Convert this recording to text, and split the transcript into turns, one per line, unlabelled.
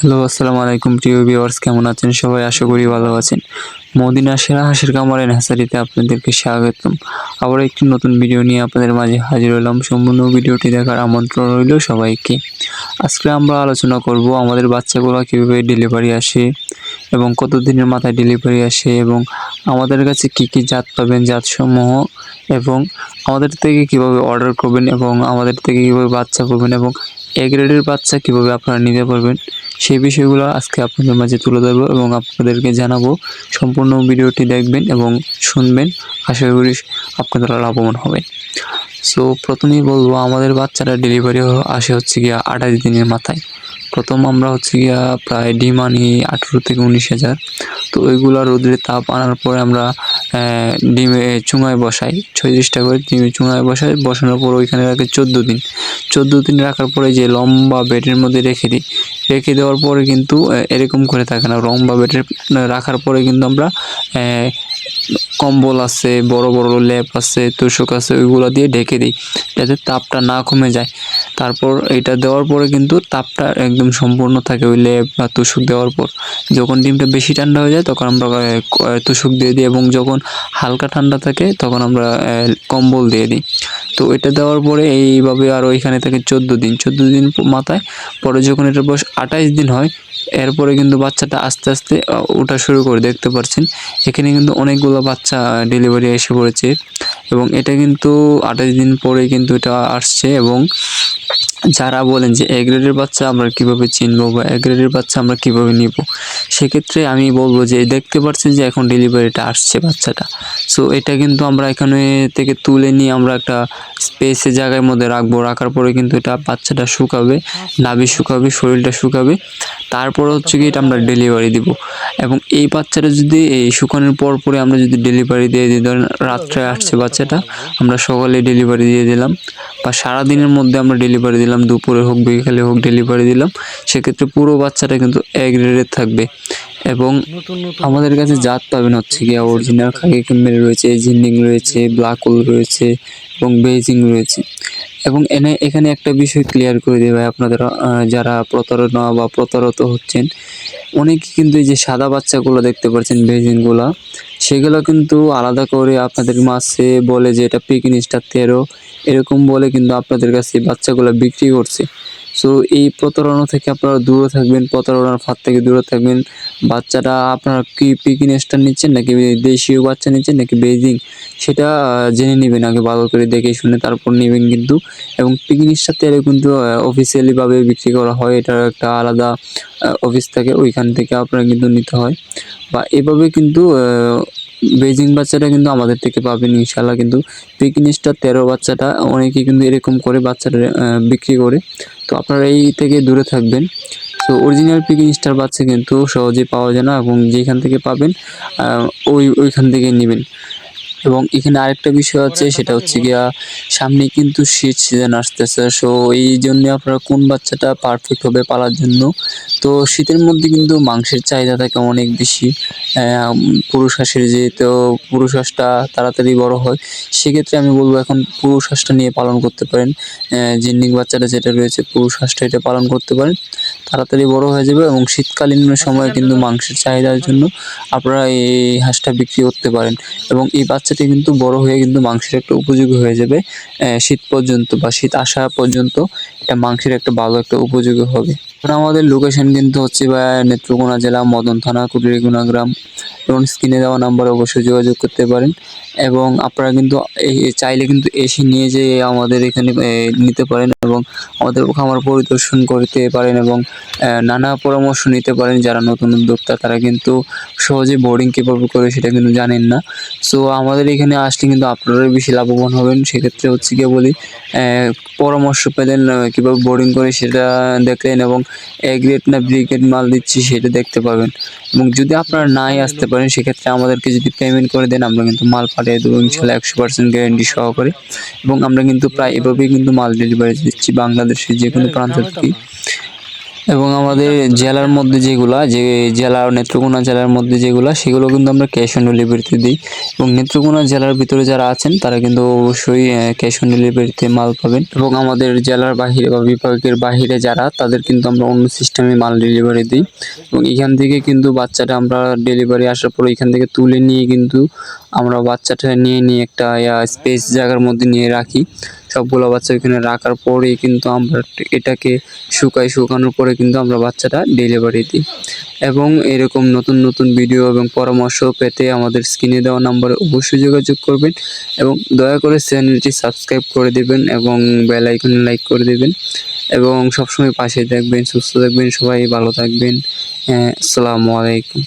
Hello, আসসালামু আলাইকুম প্রিয় ভিউয়ার্স কেমন আছেন? সবাই আশা করি ভালো আছেন। মদিনা সেরা হাঁসের কামারের নার্সারিতে আপনাদেরকে স্বাগতম। আবার একটি নতুন ভিডিও নিয়ে আপনাদের মাঝে হাজির হলাম। সম্পূর্ণ ভিডিওটি দেখার আমন্ত্রণ রইল সবাইকে। আজকে আমরা আলোচনা করব আমাদের বাচ্চাগুলো কীভাবে ডেলিভারি আসে এবং কত দিনের মাথায় ডেলিভারি আসে এবং আমাদের কাছে কি কি জাত পাবেন জাতসমূহ এবং আমাদের থেকে কীভাবে অর্ডার করবেন এবং আমাদের থেকে কীভাবে বাচ্চা করবেন এবং এ গ্রেডের বাচ্চা কীভাবে আপনারা নিতে পারবেন। সেই বিষয়গুলো আজকে আপনাদের মাঝে তুলে ধরবো এবং আপনাদেরকে জানাব। সম্পূর্ণ ভিডিওটি দেখবেন এবং শুনবেন। আশা করি আপনারা লাভবান হবে। সো প্রথমেই বলব, আমাদের বাচ্চারা ডেলিভারি আসে হচ্ছে গিয়া আঠাশ দিনের মাথায়। প্রথম আমরা হচ্ছে গিয়া প্রায় ডিম আনি আঠেরো থেকে উনিশ হাজার। তো ওইগুলো রোদ্রে তাপ আনার পরে আমরা ডিমে চুঙায় বসাই। ছয়ত্রিশটা করে ডিমে চুঙায় বসাই। বসানোর পর ওইখানে রাখে চোদ্দ দিন। চোদ্দ দিন রাখার পরে যে লম্বা বেডের মধ্যে রেখে দিই। রেখে দেওয়ার পরে কিন্তু এরকম করে থাকে না। লম্বা বেডের রাখার পরে কিন্তু আমরা কম্বল আছে, বড় বড় ল্যাপ আছে, তোষক আছে, ওইগুলো দিয়ে ঢেকে দিই। যাতে তাপটা না কমে যায়। তারপর এটা দেওয়ার পরে কিন্তু তাপটা একদম সম্পূর্ণ থাকে ওই লেপ বা তোষক দেওয়ার পর। যখন ডিমটা বেশি ঠান্ডা হয়ে যায়, তখন আমরা তোষক দিয়ে দিই এবং যখন হালকা ঠান্ডা থাকে, তখন আমরা কম্বল দিয়ে দিই। তো এটা দেওয়ার পরে এইভাবে আর ওইখানে থাকে চোদ্দ দিন। চোদ্দ দিন মাথায়। পরে যখন এটার বয়স আঠাইশ দিন হয়, এরপরে কিন্তু বাচ্চাটা আস্তে আস্তে ওটা শুরু করে, দেখতে পাচ্ছেন এখানে কিন্তু অনেকগুলো বাচ্চা ডেলিভারি এসে পড়েছে। এবং এটা কিন্তু আঠাশ দিন পরে কিন্তু এটা আসছে এবং যারা বলেন যে এগ্রেডের গ্রেডের বাচ্চা আমরা কীভাবে চিনবো বা এগ্রেডের গ্রেডের বাচ্চা আমরা কীভাবে নিব? সেক্ষেত্রে আমি বলব যে দেখতে পাচ্ছেন যে এখন ডেলিভারিটা আসছে বাচ্চাটা। সো এটা কিন্তু আমরা এখানে থেকে তুলে নিয়ে আমরা একটা স্পেসে জায়গার মধ্যে রাখব। রাখার পরে কিন্তু এটা বাচ্চাটা শুকাবে, নাভি শুকাবে, শরীরটা শুকাবে। তারপর হচ্ছে কি এটা আমরা ডেলিভারি দিব। এবং এই বাচ্চাটা যদি এই শুকানোর পর পরে আমরা যদি ডেলিভারি দিয়ে দিই, ধরেন রাত্রে আসছে বাচ্চাটা, আমরা সকালে ডেলিভারি দিয়ে দিলাম বা সারা দিনের মধ্যে আমরা ডেলিভারি দিলাম, দুপুরে হোক, বিকেলে হোক ডেলিভারি দিলাম, সেক্ষেত্রে পুরো বাচ্চাটা কিন্তু এক গ্রেডের থাকবে। এবং আমাদের কাছে জাত পাবেন হচ্ছে গিয়া অরিজিনাল খাকি ক্যামেল রয়েছে জিন্ডিং রয়েছে ব্ল্যাক হোল রয়েছে এবং বেজিং রয়েছে। এবং এনে এখানে একটা বিষয় ক্লিয়ার করে দেবে আপনাদের যারা প্রতারণা বা প্রতারিত হচ্ছেন অনেকে কিন্তু এই যে সাদা বাচ্চাগুলো দেখতে পাচ্ছেন বেজিংগুলো সেগুলো কিন্তু আলাদা করে আপনাদের মাসে বলে যে এটা পিকিন স্টার তেরো এরকম বলে কিন্তু আপনাদের কাছে বাচ্চাগুলো বিক্রি করছে। সো এই প্রতারণা থেকে আপনারা দূরে থাকবেন, প্রতারণার ফাঁদ থেকে দূরে থাকবেন। বাচ্চাটা আপনারা কি পিকিন স্টার নিচ্ছেন নাকি দেশীয় বাচ্চা নিচ্ছেন নাকি বেজিং সেটা জেনে নেবেন, আগে ভালো করে দেখে শুনে তারপর নেবেন কিন্তু। এবং পিকনিক সাথে কিন্তু অফিসিয়ালিভাবে বিক্রি করা হয়, এটার একটা আলাদা অফিস থাকে, ওইখান থেকে আপনারা কিন্তু নিতে হয়। বা এভাবে কিন্তু বেজিং বাচ্চাটা কিন্তু আমাদের থেকে পাবেন ইনশাল্লাহ কিন্তু পিকনিকটা তেরো বাচ্চাটা, অনেকে কিন্তু এরকম করে বাচ্চাটা বিক্রি করে। তো আপনারা এই থেকে দূরে থাকবেন। তো অরিজিনাল পিকিং স্টার বাচ্চা কিন্তু সহজে পাওয়া যায় না এবং যেখান থেকে পাবেন ওই, ওইখান থেকে নেবেন। এবং এখানে আরেকটা বিষয় আছে সেটা হচ্ছে গিয়া সামনে কিন্তু শীত সিজন আসতেছে। সো এই জন্য আপনারা কোন বাচ্চাটা পারফেক্ট হবে পালার জন্য? তো শীতের মধ্যে কিন্তু মাংসের চাহিদা থাকে অনেক বেশি। পুরুষ হাঁসের যেহেতু পুরুষ হাঁসটা তাড়াতাড়ি বড় হয়, সেক্ষেত্রে আমি বলব এখন পুরুষ হাঁসটা নিয়ে পালন করতে পারেন। জিন্ডিং বাচ্চাটা যেটা রয়েছে, পুরুষ হাঁসটা এটা পালন করতে পারেন। তাড়াতাড়ি বড় হয়ে যাবে এবং শীতকালীন সময় কিন্তু মাংসের চাহিদার জন্য আপনারা এই হাঁসটা বিক্রি করতে পারেন। এবং এই বাচ্চাটি কিন্তু বড় হয়ে কিন্তু মাংসের একটা উপযোগী হয়ে যাবে শীত পর্যন্ত বা শীত আসা পর্যন্ত এটা মাংসের একটা ভালো একটা উপযোগী হবে। এখন আমাদের লোকেশন কিন্তু হচ্ছে বা নেত্রকোনা জেলা, মদন থানা কুটিরিগুনা গ্রাম এবং স্ক্রিনে দেওয়া নাম্বারে অবশ্যই যোগাযোগ করতে পারেন এবং আপনারা কিন্তু চাইলে কিন্তু এসে নিয়ে যেয়ে আমাদের এখানে নিতে পারেন। এবং আমাদের খামার পরিদর্শন করতে পারেন এবং নানা পরামর্শ নিতে পারেন যারা নতুন উদ্যোক্তা, তারা কিন্তু সহজে বোর্ডিং কীভাবে করে সেটা কিন্তু জানেন না। সো আমাদের এখানে আসলে কিন্তু আপনারাই বেশি লাভবান হবেন। সেক্ষেত্রে হচ্ছে গিয়ে বলি পরামর্শ পেলেন কীভাবে বোর্ডিং করে সেটা দেখলেন এবং এ গ্রেড না বি গ্রেড মাল দিচ্ছি সেটা দেখতে পাবেন। এবং যদি আপনারা নাই আসতে পারেন, সেক্ষেত্রে আমাদেরকে যদি পেমেন্ট করে দেন, আমরা কিন্তু মাল পাঠিয়ে দেবো। ইনশাল্লাহ একশো পার্সেন্ট গ্যারেন্টি সহকারে। এবং আমরা কিন্তু প্রায় এভাবেই কিন্তু মাল ডেলিভারি দিচ্ছি বাংলাদেশের যে কোনো প্রান্ত থেকে। এবং আমাদের জেলার মধ্যে যেগুলা যে জেলা নেত্রকোনা জেলার মধ্যে যেগুলা সেগুলো কিন্তু আমরা ক্যাশ অন ডেলিভারিতে দিই। এবং নেত্রকোনা জেলার ভিতরে যারা আছেন তারা কিন্তু অবশ্যই ক্যাশ অন ডেলিভারিতে মাল পাবেন। এবং আমাদের জেলার বাহিরে বা বিভাগের বাহিরে যারা তাদের কিন্তু আমরা অন্য সিস্টেমে মাল ডেলিভারি দিই। এবং এখান থেকে কিন্তু বাচ্চাটা আমরা ডেলিভারি আসার পর এখান থেকে তুলে নিয়ে কিন্তু আমরা বাচ্চাটা নিয়ে নিয়ে একটা স্পেস জায়গার মধ্যে নিয়ে রাখি। সবগুলো বাচ্চা এখানে রাখার পরেই কিন্তু আমরা এটাকে শুকাই শুকানোর পরে কিন্তু আমরা বাচ্চাটা ডেলিভারি দিই। এবং এরকম নতুন নতুন ভিডিও এবং পরামর্শ পেতে আমাদের স্ক্রিনে দেওয়া নম্বরে অবশ্যই যোগাযোগ করবেন এবং দয়া করে চ্যানেলটি সাবস্ক্রাইব করে দেবেন এবং বেল আইকনে লাইক করে দেবেন এবং সবসময় পাশে থাকবেন সুস্থ থাকবেন সবাই ভালো থাকবেন। হ্যাঁ, আসসালামু আলাইকুম।